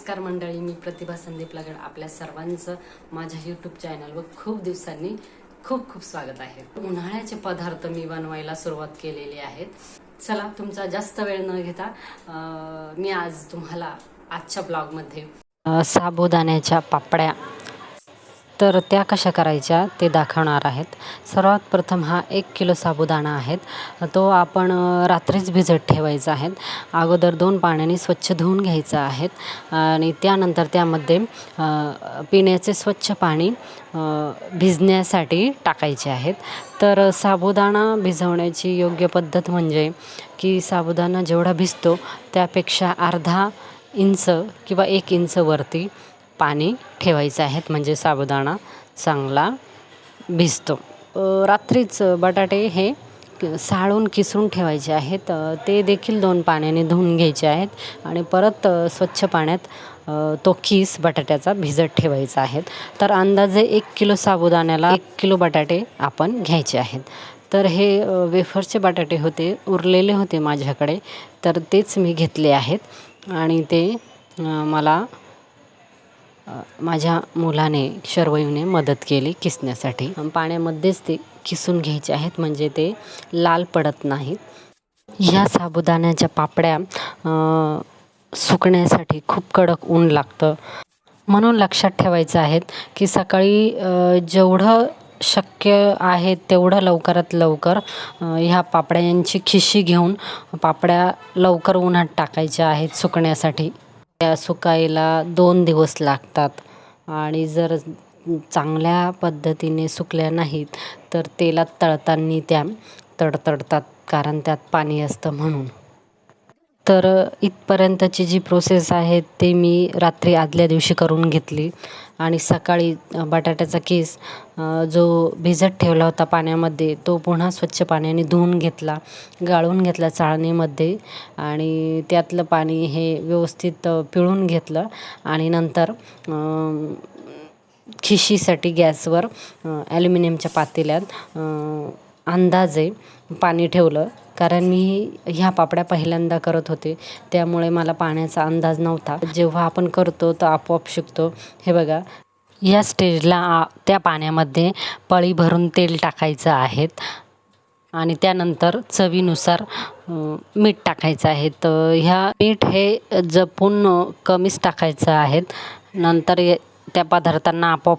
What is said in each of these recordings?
नमस्कार मंडळी मी प्रतिभा संदीप लगड आपल्या सर्वांचं माझ्या यूट्यूब चॅनलवर खूप दिवसांनी खूप खूप स्वागत आहे. उन्हाळ्याचे पदार्थ मी बनवायला सुरुवात केलेली आहेत. चला तुमचा जास्त वेळ न घेता मी आज तुम्हाला आजच्या ब्लॉगमध्ये साबुदाण्याच्या पापड्या तर त्या कशा करायच्या ते दाखवणार आहेत. सर्वात प्रथम हा एक किलो साबुदाणा आहेत. तो आपण रात्रीच भिजत ठेवायचा आहे. अगोदर दोन पाण्याने स्वच्छ धुवून घ्यायचा आहेत आणि त्यानंतर त्यामध्ये पिण्याचे स्वच्छ पाणी भिजण्यासाठी टाकायचे आहेत. तर साबुदाणा भिजवण्याची योग्य पद्धत म्हणजे की साबुदाणा जेवढा भिजतो त्यापेक्षा अर्धा इंच किंवा एक इंच वरती पाणी ठेवायचं आहेत म्हणजे साबुदाणा चांगला भिजतो. रात्रीच बटाटे हे साळून किसून ठेवायचे आहेत. ते देखील दोन पाण्याने धुवून घ्यायचे आहेत आणि परत स्वच्छ पाण्यात तो किस बटाट्याचा भिजत ठेवायचा आहे. तर अंदाजे एक किलो साबुदाण्याला एक किलो बटाटे आपण घ्यायचे आहेत. तर हे वेफरचे बटाटे होते उरलेले होते माझ्याकडे. तर तेच मी घेतले आहेत आणि ते मला माझ्या मुलाने शर्वयूने मदत केली किसण्यासाठी. पाण्यामध्येच ते किसून घ्यायचे आहेत म्हणजे ते लाल पडत नाहीत. ह्या साबुदाण्याच्या पापड्या सुकण्यासाठी खूप कडक ऊन लागतं. म्हणून लक्षात ठेवायचं आहेत की सकाळी जेवढं शक्य आहे तेवढं लवकरात लवकर ह्या पापड्यांची खिशी घेऊन पापड्या लवकर उन्हात टाकायच्या आहेत सुकण्यासाठी. त्या सुकायला दोन दिवस लागतात. आणि जर चांगल्या पद्धतीने सुकल्या नाहीत तर तेलात तळताना त्या तडतडतात कारण त्यात पाणी असतं म्हणून. तर इथपर्यंतची जी प्रोसेस आहे ते मी रात्री आदल्या दिवशी करून घेतली. आणि सकाळी बटाट्याचा केस जो भिजत ठेवला होता पाण्यामध्ये तो पुन्हा स्वच्छ पाण्याने धुवून घेतला. गाळून घेतला चाळणीमध्ये आणि त्यातलं पाणी हे व्यवस्थित पिळून घेतलं. आणि नंतर खिशीसाठी गॅसवर ॲल्युमिनियमच्या पातेल्यात अंदाजे पाणी ठेवलं. कारण मी ह्या पापड्या पहिल्यांदा करत होते. त्यामुळे मला पाण्याचा अंदाज नव्हता. जेव्हा आपण करतो तर आपोआप शिकतो. हे बघा. या स्टेजला आ- त्या पाण्यामध्ये पळी भरून तेल टाकायचं आहेत. आणि त्यानंतर चवीनुसार मीठ टाकायचं आहे. तर ह्या मीठ हे जपून कमीच टाकायचं आहेत. नंतर त्या पदार्थांना आपोआप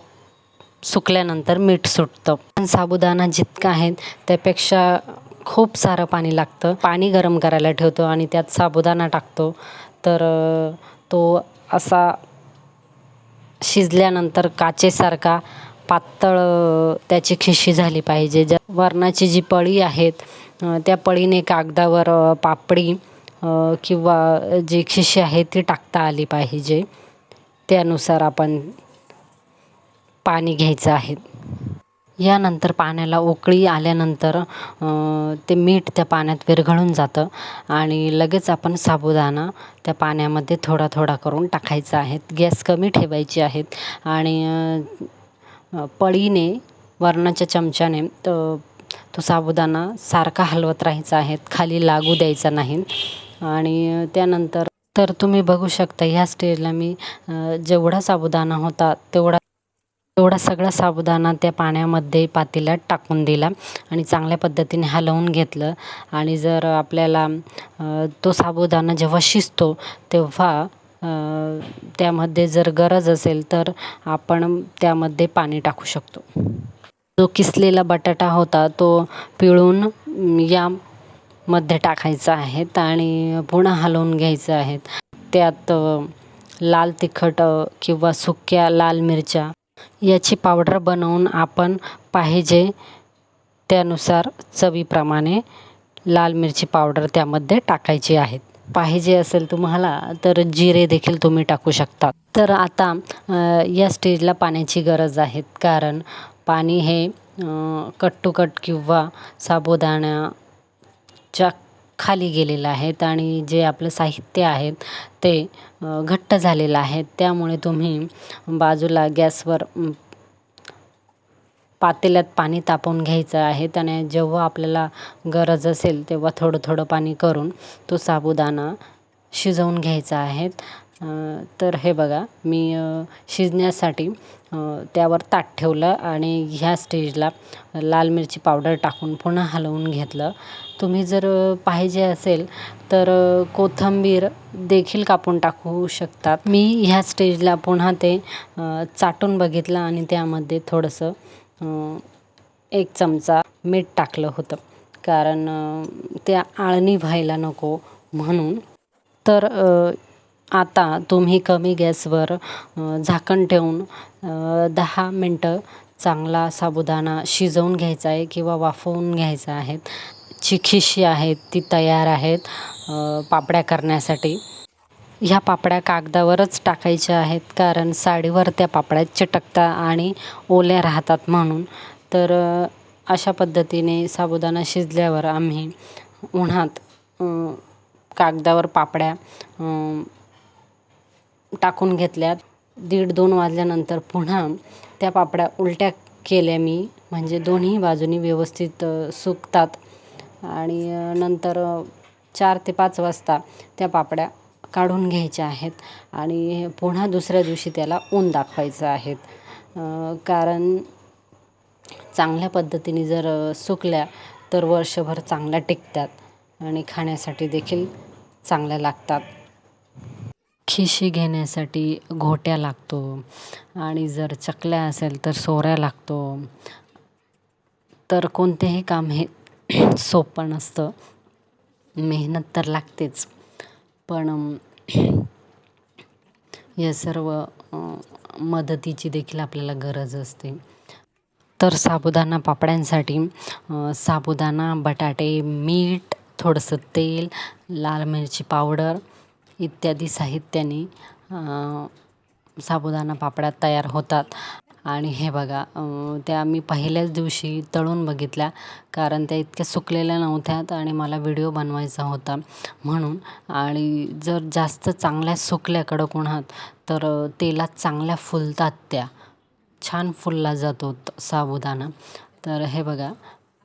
सुकल्यानंतर मीठ सुटतं. पण साबुदाणा जितका आहे त्यापेक्षा खूप सारं पाणी लागतं. पाणी गरम करायला ठेवतो आणि त्यात साबुदाणा टाकतो. तर तो असा शिजल्यानंतर काचेसारखा पातळ त्याची खिशी झाली पाहिजे. ज्या वरणाची जी पळी आहेत त्या पळीने कागदावर पापडी किंवा जी खिशी आहे ती टाकता आली पाहिजे. त्यानुसार आपण पाणी घ्यायचं आहे. यानंतर पाण्याला उकळी आल्यानंतर ते मीठ त्या पाण्यात विरघळून जातं आणि लगेच आपण साबुदाणा त्या पाण्यामध्ये थोडा थोडा करून टाकायचा आहे. गॅस कमी ठेवायची आहेत आणि पळीने वरणाच्या चमच्याने तो तो साबुदाणा सारखा हलवत राहायचा आहे. खाली लागू द्यायचा नाही आणि त्यानंतर तर तुम्ही बघू शकता ह्या स्टेजला मी जेवढा साबुदाणा होता तेवढा एवढा सगळा साबुदाणा त्या पाण्यामध्ये पातेल्यात टाकून दिला आणि चांगल्या पद्धतीने हलवून घेतलं. आणि जर आपल्याला तो साबुदाणा जेव्हा शिजतो तेव्हा त्यामध्ये जर गरज असेल तर आपण त्यामध्ये पाणी टाकू शकतो. जो किसलेला बटाटा होता तो पिळून यामध्ये टाकायचा आहेत आणि पुन्हा हलवून घ्यायचं आहेत त्यात लाल तिखट किंवा सुक्या लाल मिरच्या याची पावडर बनवून आपण पाहिजे त्यानुसार चवीप्रमाणे लाल मिरची पावडर त्यामध्ये टाकायची आहेत पाहिजे असेल तुम्हाला तर जिरे देखील तुम्ही टाकू शकता तर आता या स्टेजला पाण्याची गरज आहे कारण पाणी हे कट टू कट किंवा साबुदाण्याच्या खाली गेलेलं आहेत आणि जे आपलं साहित्य आहेत ते घट्ट झालेलं आहे त्यामुळे तुम्ही बाजूला गॅसवर पातेल्यात पाणी तापवून घ्यायचं आहे. त्याने जेव्हा आपल्याला गरज असेल तेव्हा थोडं थोडं पाणी करून तो साबुदाणा शिजवून घ्यायचा आहे. तर हे बघा मी शिजण्यासाठी त्यावर ताट ठेवलं आणि ह्या स्टेजला लाल मिरची पावडर टाकून पुन्हा हलवून घेतलं. तुम्ही जर पाहिजे असेल तर कोथंबीर कोथिंबीर देखील कापून टाकू शकतात. मी ह्या स्टेजला पुन्हा ते चाटून बघितलं आणि त्यामध्ये थोडंसं एक चमचा मीठ टाकलं होतं. कारण त्या आळणी व्हायला नको म्हणून. तर आता तुम्ही कमी गॅसवर झाकण ठेवून दहा मिनटं चांगला साबुदाणा शिजवून घ्यायचा आहे किंवा वाफवून घ्यायचा आहे. जी खिशी आहेत ती तयार आहेत पापड्या करण्यासाठी. ह्या पापड्या कागदावरच टाकायच्या आहेत कारण साडीवर त्या पापड्या चिटकता आणि ओल्या राहतात म्हणून. तर अशा पद्धतीने साबुदाणा शिजल्यावर आम्ही उन्हात कागदावर पापड्या टाकून घेतल्यात. दीड दोन वाजल्यानंतर पुन्हा त्या पापड्या उलट्या केल्या मी. म्हणजे दोन्ही बाजूनी व्यवस्थित सुकतात. आणि नंतर चार ते पाच वाजता त्या पापड्या काढून घ्यायच्या आहेत. आणि पुन्हा दुसऱ्या दिवशी त्याला ऊन दाखवायचं आहेत. कारण चांगल्या पद्धतीने जर सुकल्या तर वर्षभर चांगल्या टिकतात. आणि खाण्यासाठी देखील चांगल्या लागतात. खिशी घेण्यासाठी घोट्या लागतो आणि जर चकल्या असेल तर सोऱ्या लागतो. तर कोणतेही काम हे सोपं नसतं. मेहनत तर लागतेच. पण या सर्व मदतीची देखील आपल्याला गरज असते. तर साबुदाणा पापड्यांसाठी साबुदाणा बटाटे मीठ थोडंसं तेल लाल मिरची पावडर इत्यादी साहित्याने साबुदाणा पापड्या तयार होतात. आणि हे बघा त्या मी पहिल्याच दिवशी तळून बघितल्या कारण त्या इतक्या सुकलेल्या नव्हत्यात आणि मला व्हिडिओ बनवायचा होता म्हणून. आणि जर जास्त चांगल्या सुकल्या कडक उन्हात तर तेला तेलात चांगल्या फुलतात त्या. छान फुलला जातो साबुदाणा. तर हे बघा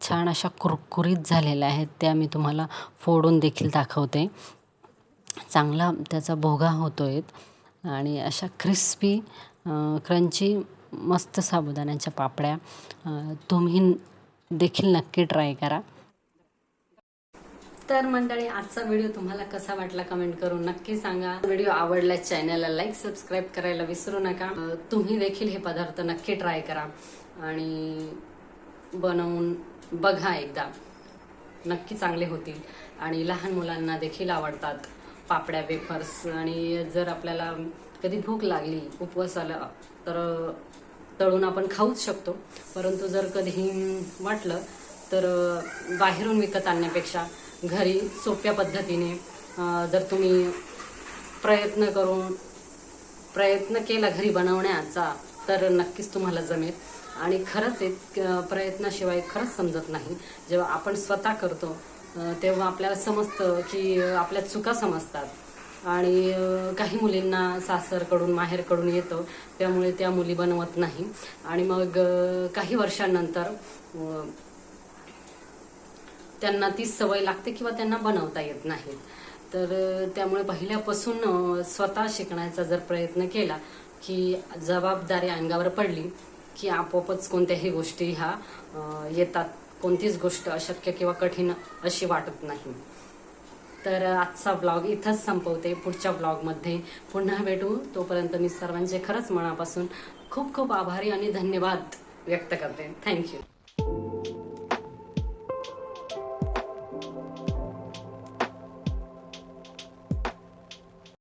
छान अशा कुरकुरीत झालेल्या आहेत त्या मी तुम्हाला फोडून देखील दाखवते. चांगला त्याचा भोगा होतो आहे आणि अशा क्रिस्पी क्रंची मस्त साबुदाण्याच्या पापड्या तुम्ही देखील नक्की ट्राय करा. तर मंडळी आजचा व्हिडिओ तुम्हाला कसा वाटला कमेंट करून नक्की सांगा. व्हिडिओ आवडला चॅनलला लाईक सबस्क्राईब करायला विसरू नका. तुम्ही देखील हे पदार्थ नक्की ट्राय करा. आणि बनवून बघा एकदा. नक्की चांगले होतील. आणि लहान मुलांना देखील आवडतात. पापड्या वेफर्स आणि जर आपल्याला कधी भूक लागली उपवास आला तर तळून आपण खाऊच शकतो. परंतु जर कधी वाटलं तर बाहेरून विकत आणण्यापेक्षा घरी सोप्या पद्धतीने जर तुम्ही प्रयत्न करून प्रयत्न केला घरी बनवण्याचा तर नक्कीच तुम्हाला जमेल. आणि खरंच एक प्रयत्नाशिवाय खरंच समजत नाही. जेव्हा आपण स्वतः करतो तेव्हा आपल्याला समजतं की आपल्या चुका समजतात. आणि काही मुलींना सासरकडून माहेरकडून येतं. त्यामुळे त्या मुली बनवत नाही. आणि मग काही वर्षांनंतर त्यांना ती सवय लागते किंवा त्यांना बनवता येत नाही. तर त्यामुळे पहिल्यापासून स्वतः शिकण्याचा जर प्रयत्न केला की जबाबदारी अंगावर पडली की आपोआपच कोणत्याही गोष्टी ह्या येतात. कोणतीच गोष्ट अशक्य किंवा कठीण अशी वाटत नाही. तर आजचा ब्लॉग इथंच संपवते. पुढच्या ब्लॉगमध्ये पुन्हा भेटू. तोपर्यंत मी सर्वांचे खरंच मनापासून खूप खूप आभारी आणि धन्यवाद व्यक्त करते. थँक्यू